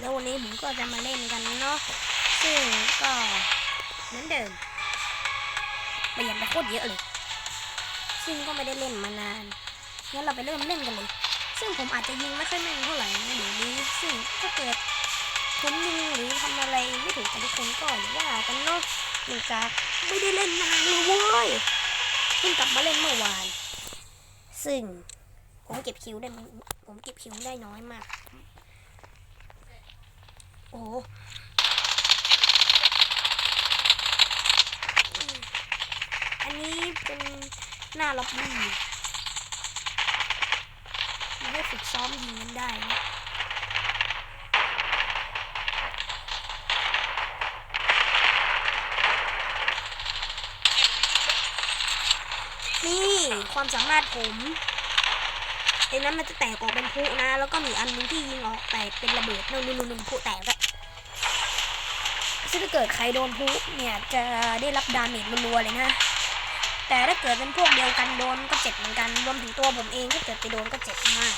แล้ววันนี้ผมก็จะมาเล่นกันเนาะ ซึ่งก็เหมือนเดิมเปลี่ยนไปโคตรเยอะเลย ซึ่งก็ไม่ได้เล่นมานาน งั้นเราไปเริ่มเล่นกันเลย ซึ่งผมอาจจะยิงไม่ค่อยแม่นเท่าไหร่นะเดี๋ยวนี้ ซึ่งถ้าเกิดผมยิงหรือทำอะไรไม่ถูกกับทุกคนก็อย่าว่ากันเนาะเนื่องจากไม่ได้เล่นนานเลยเว้ย เพิ่งกลับมาเล่นเมื่อวาน ซึ่งผมเก็บคิวได้ ผมเก็บคิวได้น้อยมาก อ้โหอันนี้เป็นหน้าล็อบบี้มาให้ฝึกซ้อมยิงกันได้นะนี่ความสามารถผมไอ้นั้นมันจะแตกออกเป็นพุนะ แล้วก็มีอันนึงที่ยิงออกแตกเป็นระเบิดนู่นนู่นนู่นพุแตกแล้ว ซึ่งถ้าเกิดใครโดนพลุเนี่ยจะได้รับดาเมจรัวๆเลยนะ แต่ถ้าเกิดเป็นพวกเดียวกันโดนก็เจ็บเหมือนกัน รวมถึงตัวผมเองถ้าเกิดไปโดนก็เจ็บมาก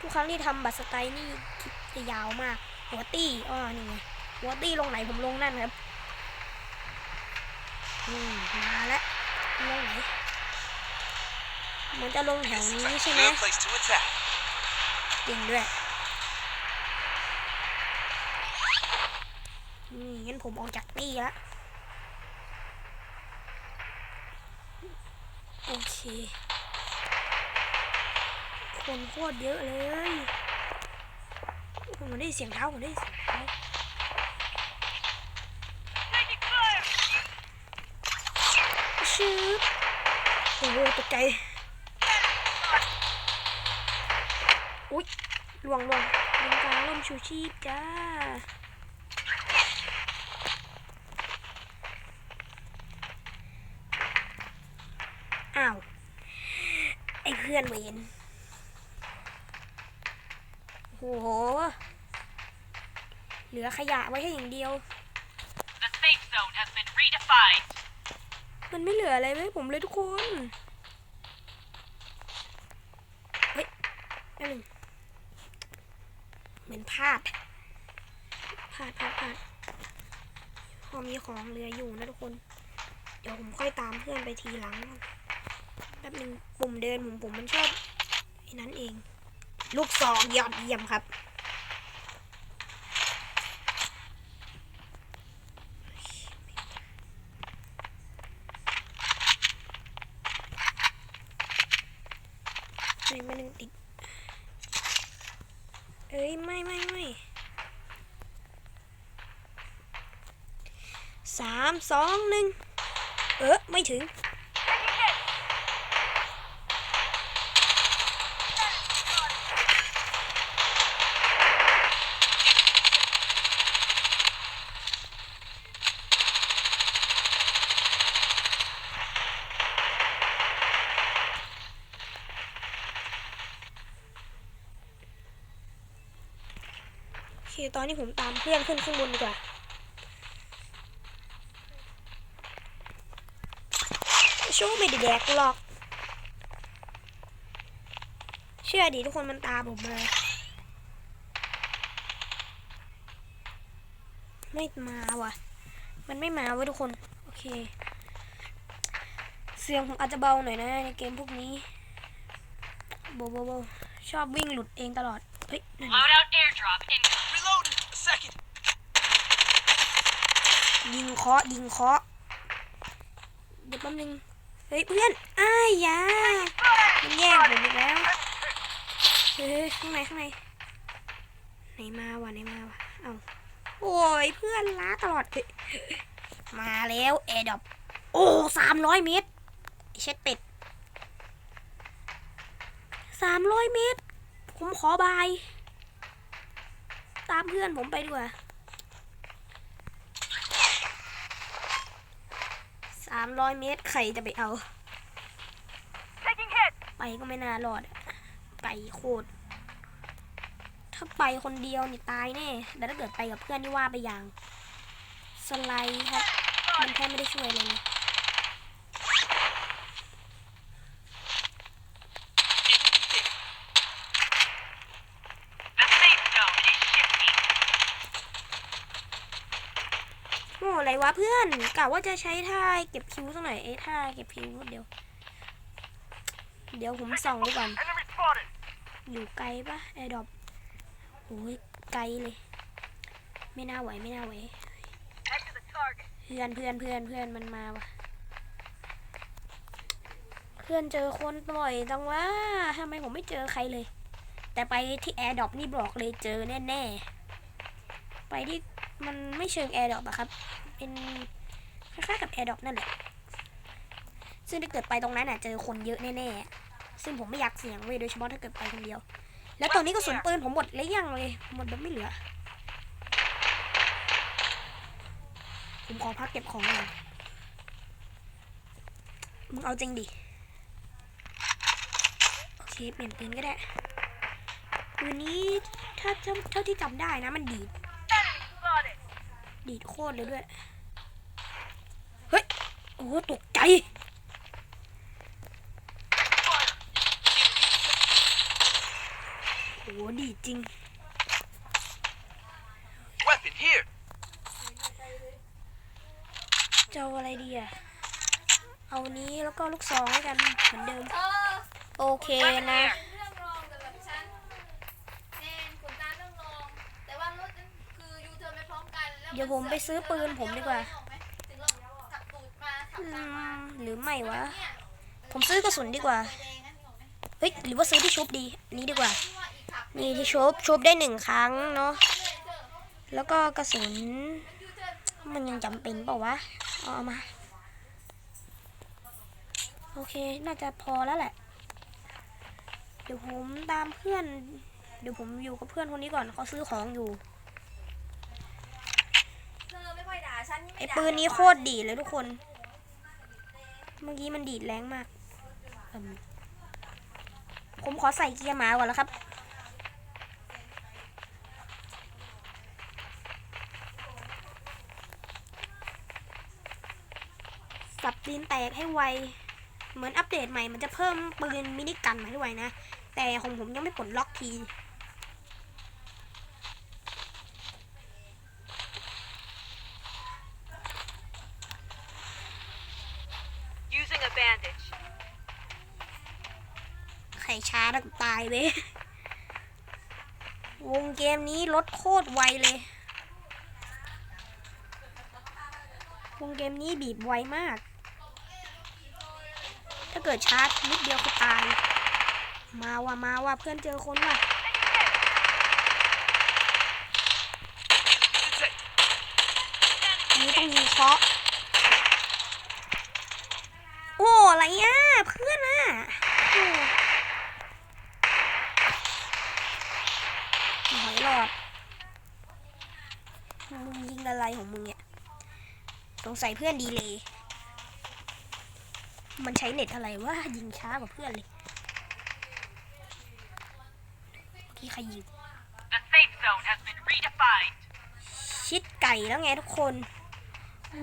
ทุกครั้งที่ทำบัตรสไตล์นี่คลิปจะยาวมาก หัวตี้อ้อนี่ไงหัวตี้ลงไหนผมลงนั่นครับอืมมาแล้วลงไหนเหมันจะลงแถวนี้ใช่ไหม Good place to attack. จริงด้วยนี่งั้น ผมออกจากตี้ละโอเค คนโคตรเยอะเลยผมได้เสียงเท้าผมได้เสียงเท้าชืบโอ้โหตกใจอุ๊ยลวงลวงลวงกลางล่มชูชีพจ้า อ้าว ไอ้เพื่อนเวนโอ้โห เหลือขยะไว้ให้อย่างเดียว The safe zone has been redefined. มันไม่เหลืออะไรไว้ให้ผมเลยทุกคน เฮ้ยอันหนึ่งเหมือนพลาดพลาดพลาดพลาดพอมีของเหลืออยู่นะทุกคน เดี๋ยวผมค่อยตามเพื่อนไปทีหลังแป๊บนึงปุ่มเดินผมผมมันชอบไอ้นั้นเอง ลูกสองยอดเยี่ยมครับเฮ้ยมันยังติดเอ้ยไม่ไม่ไม่สามสองหนึ่งเออไม่ถึง โอเค ตอนนี้ผมตามเพื่อนขึ้นข้างบนดีกว่าโชว์ไม่ได้แดกหรอก เชื่อดิทุกคนมันตามผมเลยไม่มาว่ะ มันไม่มาว้ทุกคน โอเค เสียงผมอาจจะเบาหน่อยนะในเกมพวกนี้โบโบโบชอบวิ่งหลุดเองตลอด เฮ้ยนั่น Loadout airdrop incoming. Reloading. A second. ยิงเคาะยิงเคาะเดี๋ยวแป๊บนึงเฮ้ยเพื่อนอ้ายยามันแย่งผมอีกแล้วเฮ้ยข้างในข้างในไหนมาวะไหนมาวะเอ้าโอ้ยเพื่อนล้าตลอดมาแล้วแอร์ดอปโอ้สามร้อยเมตรเช็ดเป็ดสามร้อยเมตร ผมขอบาย ตามเพื่อนผมไปดีกว่าามร้อยเมตร ใครจะไปเอา ไปก็ไม่น่ารอดไปโคตร ถ้าไปคนเดียวนี่ตายแน่ แต่ถ้าเกิดไปกับเพื่อนนี่ว่าไปอย่าง สไลด์ครับ มันแค่ไม่ได้ช่วยเลยนะ วะเพื่อนกะว่าจะใช้ท่าเก็บคิวสักหน่อยเอ้ท่าเก็บคิวเดี๋ยว เดี๋ยวผมส่องดูก่อนอยู่ไกลปะไอ้ดอกโอ้ยไกลเลย ไม่น่าไหวไม่น่าไหวเพื่อนเพื่อนเพื่อนเพื่อนมันมาวะเพื่อนเจอคนบ่อยจังวะทำไมผมไม่เจอใครเลย แต่ไปที่แอร์ดรอปนี่บอกเลยเจอแน่ๆไปที่มันไม่เชิงแอร์ดรอปอะครับ เป็นคล้ายๆกับแอร์ดรอปนั่นแหละ ซึ่งถ้าเกิดไปตรงนั้นอะเจอคนเยอะแน่ๆ ซึ่งผมไม่อยากเสี่ยงเว้ยโดยเฉพาะถ้าเกิดไปคนเดียว แล้วตอนนี้ก็สนปืนผมหมดเลยยังเลย หมดแบบไม่เหลือ ผมขอพักเก็บของหน่อยมึงเอาจริงดิโอเคเปลี่ยนปืนก็ได้ปืนนี้ถ้าเท่าที่จำได้นะมันดีด ดีดโคตรเลยด้วย อ้โหตกใจโอ้โหดีดจริง Weapon here. จะเอาอะไรดีอะเอานี้แล้วก็ลูกซองให้กันเหมือนเดิม เออโอเคนะ เรื่องรองแต่แบบฉันแนนขุนตาเรื่องรอง แต่ว่ารถนั้นคือยูเทิร์นไปพร้อมกันแล้วเดี๋ยวผมไปซื้อปืนผมดีกว่าถึ หรือไม่วะเนี่ยผมซื้อกระสุนดีกว่าไฟแดงนะนึกออกไหมเฮ้ย หรือว่าซื้อที่ชุบดีอันนี้ดีกว่าที่ว่าอีกขับนี่ที่ชุบชุบได้หนึ่งครั้งเนาะเรื่อยเถอะแล้วก็กระสุนยูเทิร์นมันยังจำเป็นเปล่าวะเอาเอามา โอเค น่าจะพอแล้วแหละ เดี๋ยวผมตามเพื่อน เดี๋ยวผมอยู่กับเพื่อนคนนี้ก่อนเขาซื้อของอยู่เธอไม่ค่อยด่าฉันไอ้ปืนนี้โคตรดีดเลยทุกคน เมื่อกี้มันดีดแรงมากมผมขอใส่เกียร์หมาก่อนแล้วครับ สับตีนแตกให้ไว เหมือนอัปเดตใหม่มันจะเพิ่มปืนมินิกันมาให้ไวนะ แต่ของผมยังไม่ปลดล็อกที ตายเว้ยวงเกมนี้ลดโคตรไวเลย วงเกมนี้บีบไวมาก ถ้าเกิดชาร์จนิดเดียวก็ตาย มาว่ะมาว่ะเพื่อนเจอคนว่ะอันนี้ต้องยิงเคาะ โอ้อะไรอะเพื่อนอะ โอ้หอยหลอดมึงยิงอะไรของมึงเนี่ยสงสัยเพื่อนดีเลยมันใช้เน็ตอะไรวะยิงช้ากว่าเพื่อนเลยที่ใครยิง The safe zone has been redefined. ชิดไก่แล้วไงทุกคน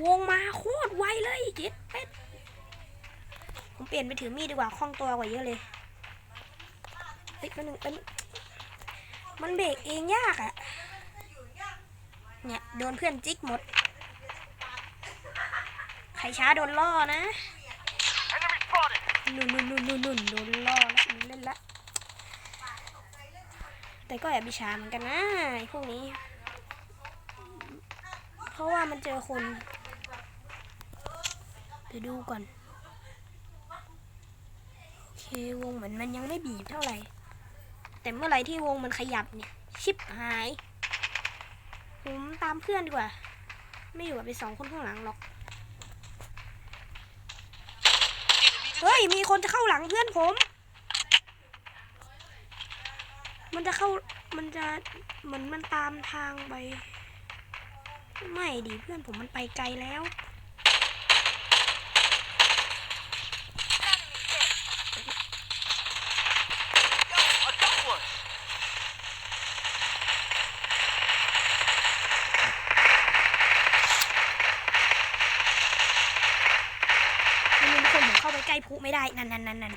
วงมาโคตรไวเลยเจ็ดเป็ดผมเปลี่ยนไปถือมีดดีกว่าคล่องตัวกว่าเยอะเลยเฮ้ยเป็นหนึ่งเป็นง มันเบรกเองยากอะเนี่ยโดนเพื่อนจิกหมด ใครช้าโดนล่อนะนุ่นนุ่นนุ่นนุ่นนุ่นโดนล่อแล้วเล่นละ แต่ก็แอบบิชาเหมือนกันนะไอ้พวกนี้ เพราะว่ามันเจอคนเดี๋ยวดูก่อน โอเควงเหมือนมันยังไม่บีบเท่าไหร่ แต่เมื่อไรที่วงมันขยับเนี่ย ชิปหาย ผมตามเพื่อนดีกว่า ไม่อยู่กับไปสองคนข้างหลังหรอก เฮ้ย มีคนจะเข้าหลังเพื่อนผม มันจะเข้า มันจะ เหมือนมันตามทางไป ไม่ดิเพื่อนผมมันไปไกลแล้ว นั่นนั่นนั่นนั่น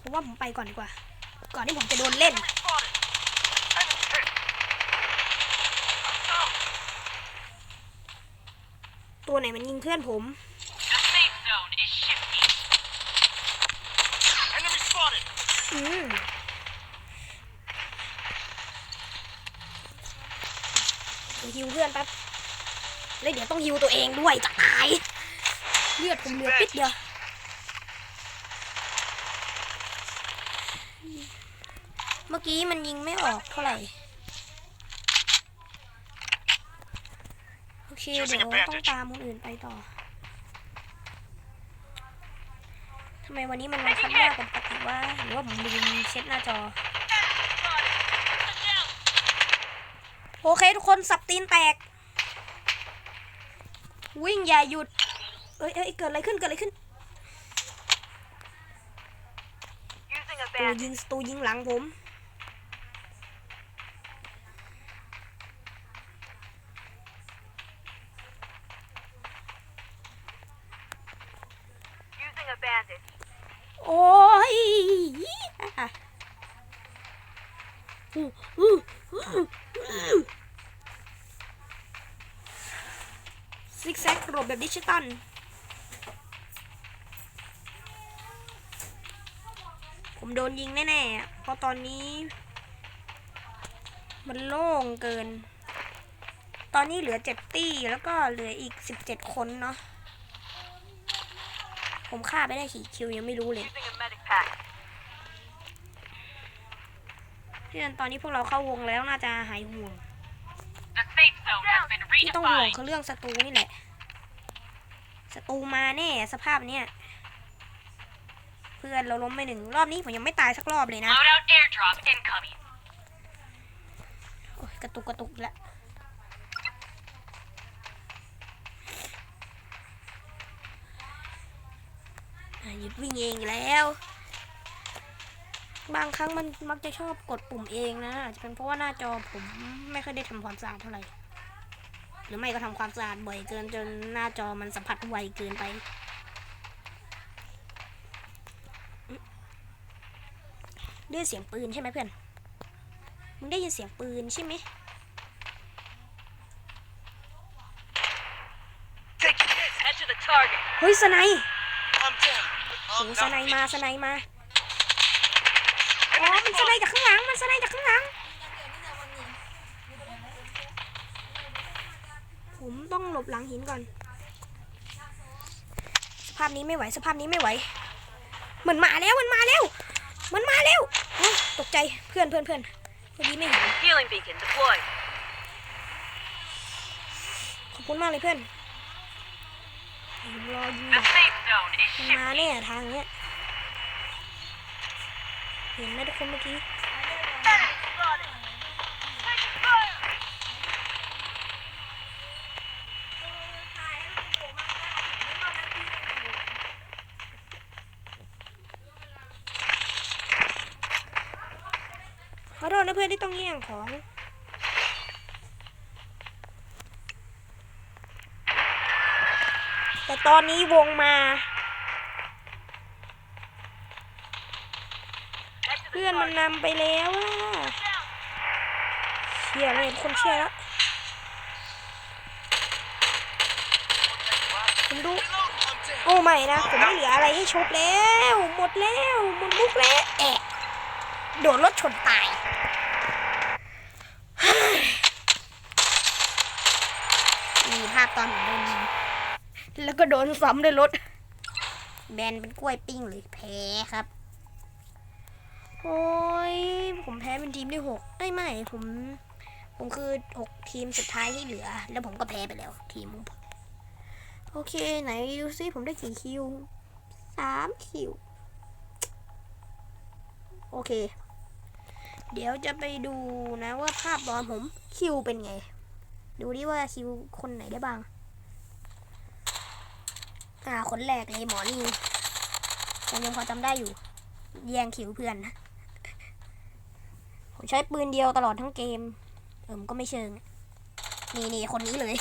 ผมว่าผมไปก่อนดีกว่า ก่อนที่ผมจะโดนเล่น ตัวไหนมันยิงเพื่อนผมอืมฮิวเพื่อนแป๊บแล้วเดี๋ยวต้องฮิวตัวเองด้วยจะตาย เลือดผมเหลือปิดเดียวเมื่อกี้มันยิงไม่ออกเท่าไหร่ โอเค เดี๋ยวต้องตามคนอื่นไปต่อ ทำไมวันนี้มันบังคับยากกว่าปกติว่าหรือว่าผมลืมเช็ดหน้าจอ โอเคทุกคนสับตีนแตก วิ่งอย่าหยุด เอ้ยเอ้ยเกิดอะไรขึ้นเกิดอะไรขึ้น Using a ตู bandage. ยิงตูยิงหลังผม Using a bandage. โอ้ยอะอู้อู้อู้อู้ซิกแซกโรบแบบดิจิตอล ผมโดนยิงแน่ๆ เพราะตอนนี้ มันโล่งเกิน ตอนนี้เหลือเจ็ดตี้แล้วก็เหลืออีกสิบเจ็ดคนเนาะ ผมฆ่าไปได้กี่คิวยังไม่รู้เลยเพื่อนตอนนี้พวกเราเข้าวงแล้วน่าจะหายห่วงที่ต้องห่วงคือเรื่องศัตรูนี่แหละศัตรูมาแน่สภาพเนี้ย เพื่อนเราล้มไปหนึ่งรอบนี้ผมยังไม่ตายสักรอบเลยนะ Loadout airdrop incoming. โอ้ยกระตุกกระตุกแล้วอะหยุดวิ่งเองอีกแล้ว บางครั้งมันมักจะชอบกดปุ่มเองนะอาจจะเป็นเพราะว่าหน้าจอผมไม่ค่อยได้ทำความสะอาดเท่าไหร่หรือไม่ก็ทำความสะอาดบ่อยเกินจนหน้าจอมันสัมผัสไวเกินไปอืม ได้ยินเสียงปืนใช่ไหมเพื่อน มึงได้ยินเสียงปืนใช่ไหมเฮ้ยสไนโอ้สไนมาสไนมาอ๋อมันสไนจากข้างหลัง มันสไนจากข้างหลัง ผมต้องหลบหลังหินก่อน สภาพนี้ไม่ไหว สภาพนี้ไม่ไหว มันมาแล้ว มันมาแล้ว มันมาแล้วโอ้ยตกใจเพื่อนเพื่อนเพื่อนพอดีไม่เห็น Healing beacon deployed. ขอบคุณมากเลยเพื่อนผมรอยิง The ดัก safe zone is มัน shifting. มาแน่ทางเนี้ย เห็นไหมทุกคนเมื่อกี้ ต้องแย่งของแต่ตอนนี้วงมา เพื่อนมันนำไปแล้วอะเชี่ยเลยคนเชี่ยแล้วผมดูโอ้ไม่นะ ผมไม่เหลืออะไรให้ชกแล้ว หมดแล้ว หมดมุกแล้วแอะโดนรถชนตายเฮ้ยมีภาพตอนผมโดนยิง แล้วก็โดนซ้ำด้วยรถ แบนเป็นกล้วยปิ้งเลยแพ้ครับ โอ้ย ผมแพ้เป็นทีมที่หกไม่ไม่ ผม ผมคือหกทีมสุดท้ายที่เหลือ แล้วผมก็แพ้ไปแล้วทีมของผมโอเค ไหนดูซิผมได้กี่คิวสามคิว โอเค เดี๋ยวจะไปดูนะว่าภาพตอนผมคิวเป็นไง ดูดิว่าคิวคนไหนได้บ้าง อ่าคนแรกเลยหมอนี่ผมยังพอจำได้อยู่ แย่งคิวเพื่อนนะผมใช้ปืนเดียวตลอดทั้งเกม เออมก็ไม่เชิง นี่นี่คนนี้เลย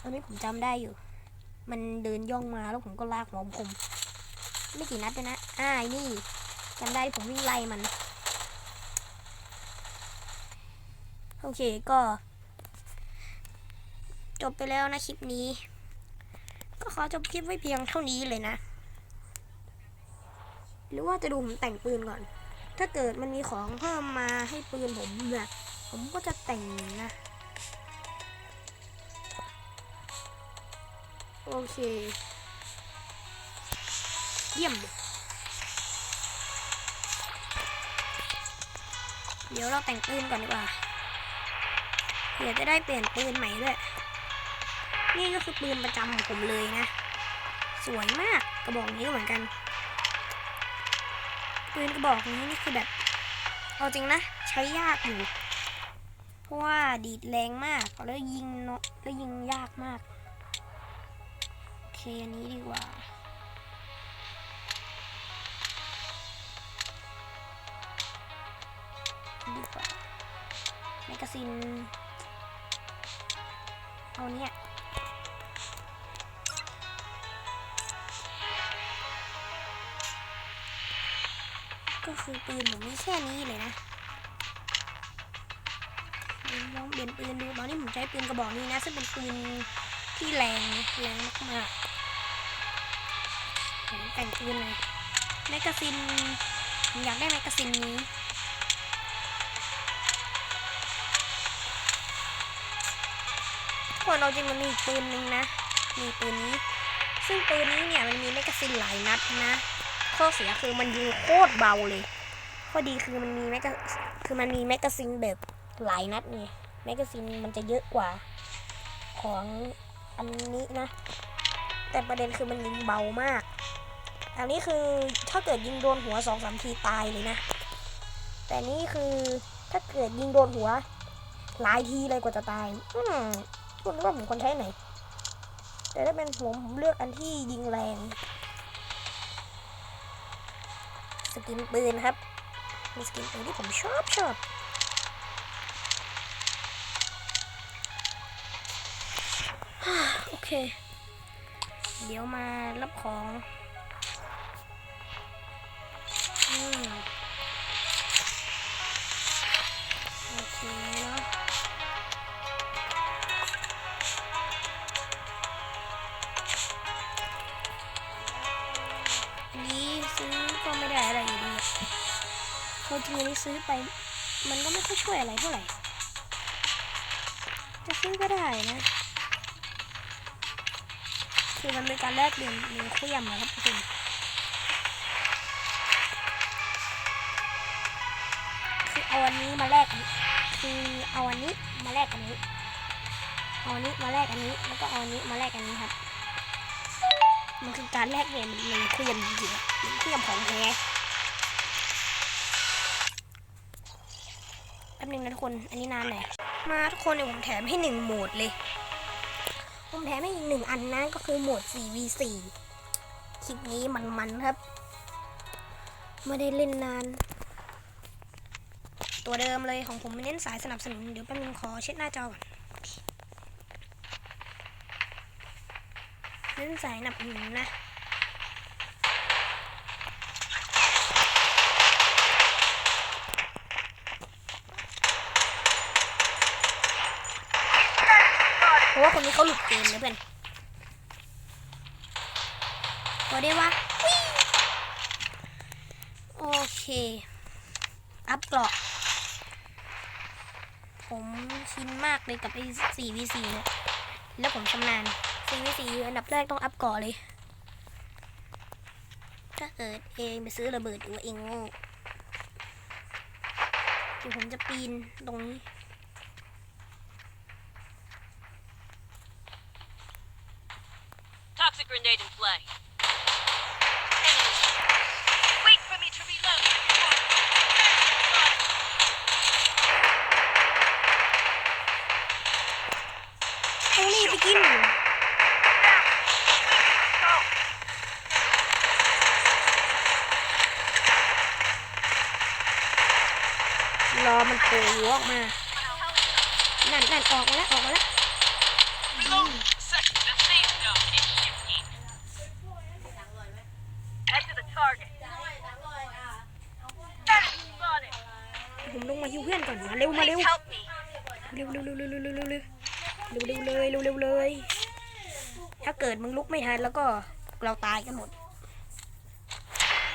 อันนี้ผมจำได้อยู่ มันเดินย่องมาแล้วผมก็ลากหัวผม ไม่กี่นัดเลยนะอ่าไอ้นี่จำได้ผมวิ่งไล่มัน โอเคก็ จบไปแล้วนะคลิปนี้ ขอจบคลิปไว้เพียงเท่านี้เลยนะ หรือว่าจะดูผมแต่งปืนก่อน ถ้าเกิดมันมีของเพิ่มมาให้ปืนผมเนี่ยผมก็จะแต่งนะ โอเค เยี่ยม เดี๋ยวเราแต่งปืนก่อนดีกว่าเดี๋ยวจะได้เปลี่ยนปืนใหม่ด้วย นี่ก็คือปืนประจำของผมเลยนะ สวยมากกระบอกนี้ก็เหมือนกัน ปืนกระบอกนี้นี่คือแบบ เอาจริงนะ ใช้ยากอยู่เพราะว่าดีดแรงมากแล้วยิงเนาะแล้วยิงยากมากโอเคอันนี้ดีกว่าดีกว่าแมกกาซีนเอาเนี่ย ก็คือปืนผมมีแค่นี้เลยนะลองเปลี่ยนปืนดูตอนนี้ผมใช้ปืนกระบอกนี้นะ ซึ่งเป็นปืนที่แรงแรงมากๆผมแต่งปืนเลยแมกกาซีนผมอยากได้แมกกาซีนนี้คนเอาจริงมันมีปืนหนึ่งนะ มีปืนนี้ ซึ่งปืนนี้เนี่ยมันมีแมกกาซีนหลายนัดนะ ข้อเสียคือมันยิงโคตรเบาเลย ข้อดีคือมันมีแมกคือมันมีแมกกาซีนแบบหลายนัดไงแมกกาซีนมันจะเยอะกว่าของอันนี้นะ แต่ประเด็นคือมันยิงเบามาก อันนี้คือถ้าเกิดยิงโดนหัวสองสามทีตายเลยนะ แต่นี่คือถ้าเกิดยิงโดนหัว หลายทีเลยกว่าจะตาย อืมคุณว่าผมควรใช้ไหน แต่ถ้าเป็นผมผมเลือกอันที่ยิงแรง สกินปืนครับเป็นสกินปืนที่ผมชอบชอบโอเค เดี๋ยวมารับของอืม เขาจริงๆนี่ซื้อไป มันก็ไม่ค่อยช่วยอะไรเท่าไหร่ จะซื้อก็ได้นะ คือมันเป็นการแลกเปลี่ยนเงินครื่องนะครับทุกคนคือเอาอันนี้มาแลกอันคือเอาอันนี้มาแลกอันนี้เอาอันนี้มาแลกอันนี้แล้วก็เอาอันนี้มาแลกอันนี้ครับ มันคือการแลกเปลี่ยนเงินครื่องจริงๆเงินเครื่องของแท้ นึงนะทุกคน อันนี้นานหน่อยมาทุกคนเดี๋ยวผมแถมให้หนึ่งโหมดเลย ผมแถมให้อีกหนึ่งอันนะก็คือโหมด 4v4 คลิปนี้มันๆครับ ไม่ได้เล่นนาน ตัวเดิมเลยของผมไม่เน้นสายสนับสนุน เดี๋ยวแป๊บนึงขอเช็ดหน้าจอก่อนเน้นสายสนับสนุนนะ เพราะ ว่าคนนี้เขาหลุดเกมนะเพื่อนพอได้ว่าโอเค อัพเกราะ ผมชินมากเลยกับไอ้ 4v4 เนี่ยแล้วผมชำนาญ 4v4 อันดับแรกต้องอัพเกราะเลย ถ้าเกิดเองไปซื้อระเบิดอยู่เองโง่เดี๋ยวผมจะปีนตรงนี้ Toxic grenade in play. Wait for me to reload. ต้องรีบไปกิน รอมันโผล่หัวออกมา นั่นนั่นออก มาแล้วออกมาแล้วผมลงมาฮิวเพื่อนก่อนมาเร็วมาเร็วเร็วเร็วเร็วเร็วเร็วเร็วเร็วเร็วเลยเร็วเลยถ้าเกิดมึงลุกไม่ทันแล้วก็เราตายกันหมด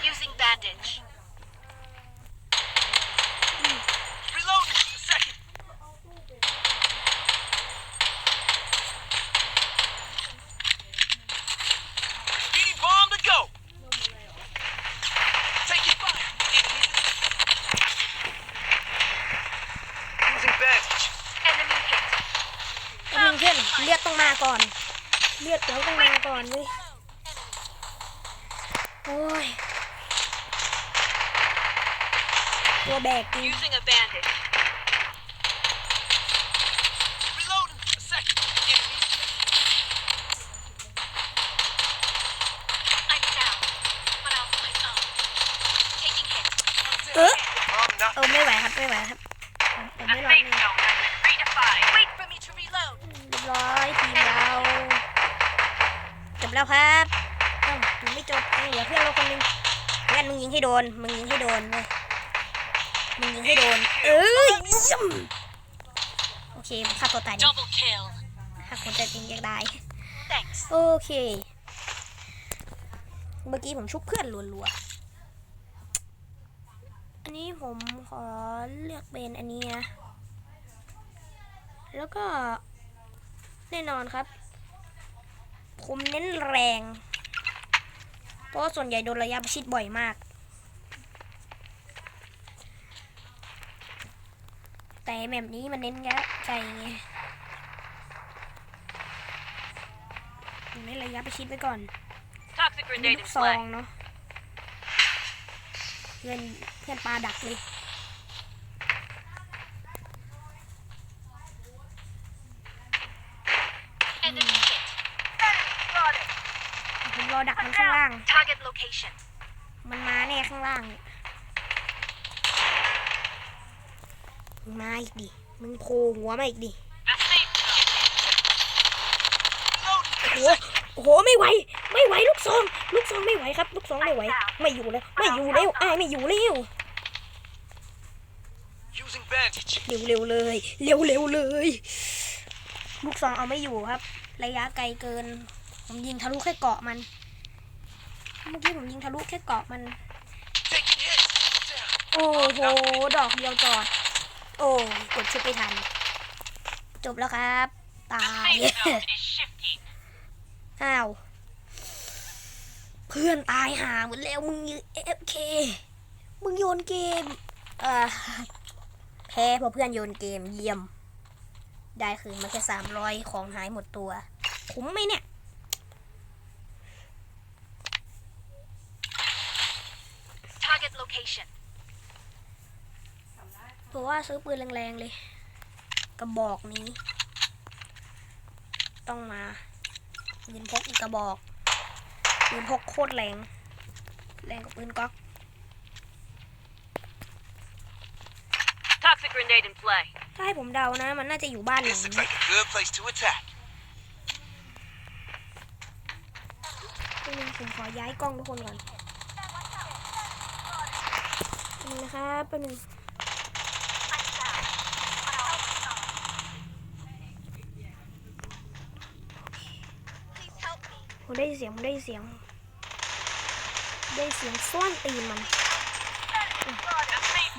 Using bandage. Reloading. A second. Speedy bomb to go. Taking fire. Using bandage. Enemy hit. ไอ้มึงเพื่อนเลือดต้องมาก่อน เลือดเราต้องมาก่อนเว้ยโอ้ ยตัวแบกจริง Using a bandage. Reloading. A second. Enemy. I'm down. But I'll fight on. Taking hit. เออ I'm not. เออไม่ไหวครับไม่ไหวครับผมไม่รอด safe นี่ zone has been redefined. Wait for me to reload. เรียบร้อยทีมเราจบแล้วครับเอ้ายังไม่ จบยังเหลือเพื่อนเราคนหนึงเพื่อนมึงยิงให้โดน มึงยิงให้โดนเลยมึงยิงให้โดน เอ้ยย่ำโอเคมันฆ่าตัวตายดิ Double kill. ถ้าคนจะจริงจะได้ Thanks. โอเค เมื่อกี้ผมชุบเพื่อนรัวๆ อันนี้ผมขอเลือกเป็นอันนี้นะ แล้วก็แน่นอนครับ ผมเน้นแรง เพราะว่าส่วนใหญ่โดนระยะประชิดบ่อยมาก แต่แบบนี้มันเน้นยะใจไงผมเน้นระยะประชิดไว้ก่อน Toxic อัน grenade นี้ in ลูกซอง play. เนาะเพื่อนเพื่อนปลาดักเลย Enemy hit. ผมรอดักมันข้างล่าง Target location. มันมาแน่ข้างล่างเนี่ยมึงมาอีกดิ มึงโผล่หัวมาอีกดิ The safe Reloading. โอ้โหโอ้โห ไม่ไหว ไม่ไหวลูกซอง ลูกซองไม่ไหวครับ ลูกซองไม่ไหว ไม่อยู่แล้ว ไม่อยู่แล้วอ้ายไม่อยู่แล้ว Using bandage. เร็วเร็วๆเลย เร็วเร็วๆเลย ลูกซองเอาไม่อยู่ครับ ระยะไกลเกิน ผมยิงทะลุแค่เกาะมัน เมื่อกี้ผมยิงทะลุแค่เกาะมัน Taking hits. Down. โอ้โห ดอกเดียวจอด โอ้ยกดชุดไปทัน จบแล้วครับ ตาย safe zone is shifting. อ้าว เพื่อนตายหาหมดแล้วมึงเอฟเคมึงโยนเกม เอ่อ แพ้เพราะเพื่อนโยนเกมเยี่ยม ได้คืนมาแค่สามร้อยของหายหมดตัว คุ้มไหมเนี่ย Target location. เพราะว่าซื้อปืนแรงๆเลย กระบอกนี้ ต้องมาปืนพกอีกกระบอกปืนพกโคตรแรง แรงกว่าปืนก๊อก Toxic grenade in play. ถ้าให้ผมเดานะ มันน่าจะอยู่บ้านหลัง This looks นี้ like a good place to attack. แป๊บนึงผมขอย้ายกล้องทุกคนก่อนแป๊บ นะครับแป๊บนึงผมได้เสียงผมได้เสียง ได้เสียงซ่อนตีนมัน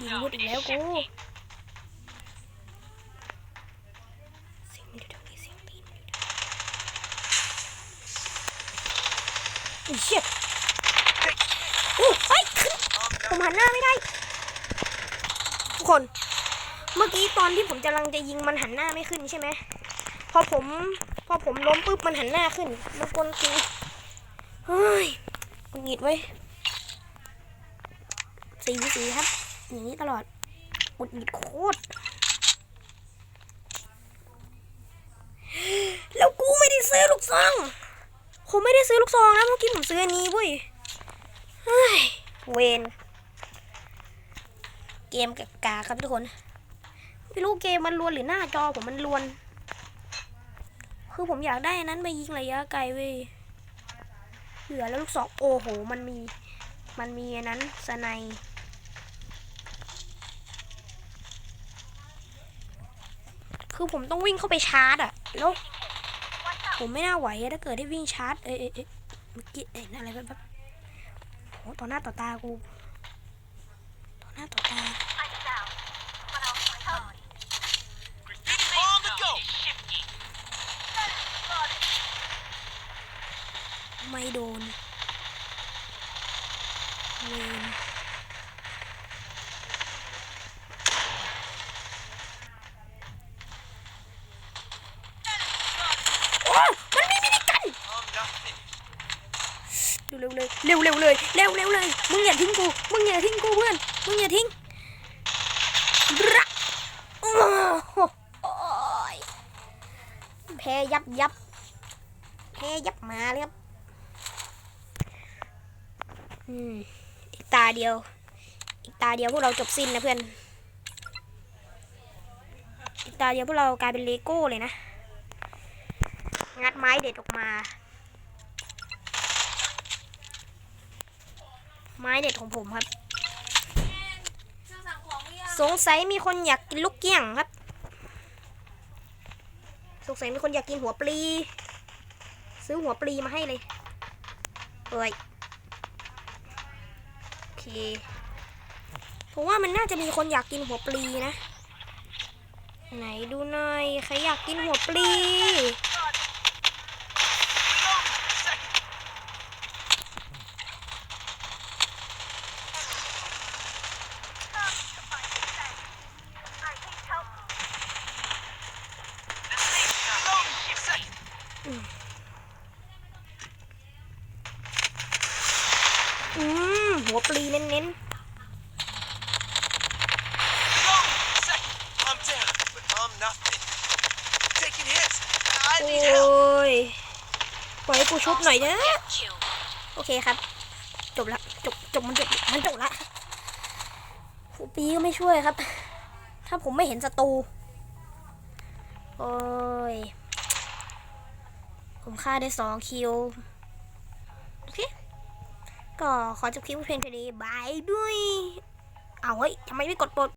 ยิงมุดอีกแล้วกูเสียงมันอยู่แถวนี้เสียงตีนมันอยู่แถวนี้อุ้เชี่ยโอ้ยผมหันหน้าไม่ได้ ทุกคน เมื่อกี้ตอนที่ผมกำลังจะยิงมันหันหน้าไม่ขึ้นใช่ไหมพอผมพอผมล้มปุ๊บมันหันหน้าขึ้น มันกวนตีนเฮ้ยหงุดหงิดไว้ยสีสีครับ อย่างนี้ตลอดหงุดหงิดโคตรแล้วกูไม่ได้ซื้อลูกซองผมไม่ได้ซื้อลูกซองนะเมื่อกี้ผมซื้ออันนี้เว้ยเฮ้ยเวน เกมกากาครับทุกคนไม่รู้เกมมันลวนหรือหน้าจอผมมันลวน คือผมอยากได้อนั้นไปยิงระยะไกลเว้ยเหลือแล้วลูกศรโอ้โห มันมี มันมีอันนั้นสไนยคือผมต้องวิ่งเข้าไปชาร์จอะแล้วผมไม่น่าไหวถ้าเกิดได้วิ่งชาร์จ เอ้ยเอ้ยเอ้ยเมื่อกี้เอ้ยอะไรแบบแบบโอ้ต่อหน้าต่อตากู ต่อหน้าต่อตา Graffiti on the go. Is shifting. ไม่โดนเวนโอ้มันมีมินิกัน I'm not finished. เร็วๆเลย เร็วๆเลย เร็วๆเลย มึงอย่าทิ้งกู มึงอย่าทิ้งกูเพื่อน มึงอย่าทิ้งรักโอ้โหโอ้ยแพ้ยับยับแพ้ยับมาเลยครับ อีกตาเดียว อีกตาเดียวพวกเราจบสิ้นนะเพื่อน อีกตาเดียวพวกเรากลายเป็นเลโก้เลยนะ งัดไม้เด็ดออกมา ไม้เด็ดของผมครับ สงสัยมีคนอยากกินลูกเกี้ยงครับ สงสัยมีคนอยากกินหัวปลี ซื้อหัวปลีมาให้เลยเฮ้ย ผมว่ามันน่าจะมีคนอยากกินหัวปลีนะ ไหนดูหน่อย ใครอยากกินหัวปลี Reloading. Second. Reloading. Second. อืม หัวปลีเน้น Reloading. Second. I'm down, but I'm not finished. Taking hits. ๆ I โอ need help. ้ย ปล่อยให้กูชุบห น่อยเถอะโอเคครับ จบละจบจบมันจบมันจบละฟูปีก็ไม่ช่วยครับ ถ้าผมไม่เห็นศัตรูโอ้ย ผมฆ่าได้สองคิว โอเค ก็ขอจบคลิปเพียงเท่านี้บายด้วย เอาเฮ้ยทำไมไม่กดปลด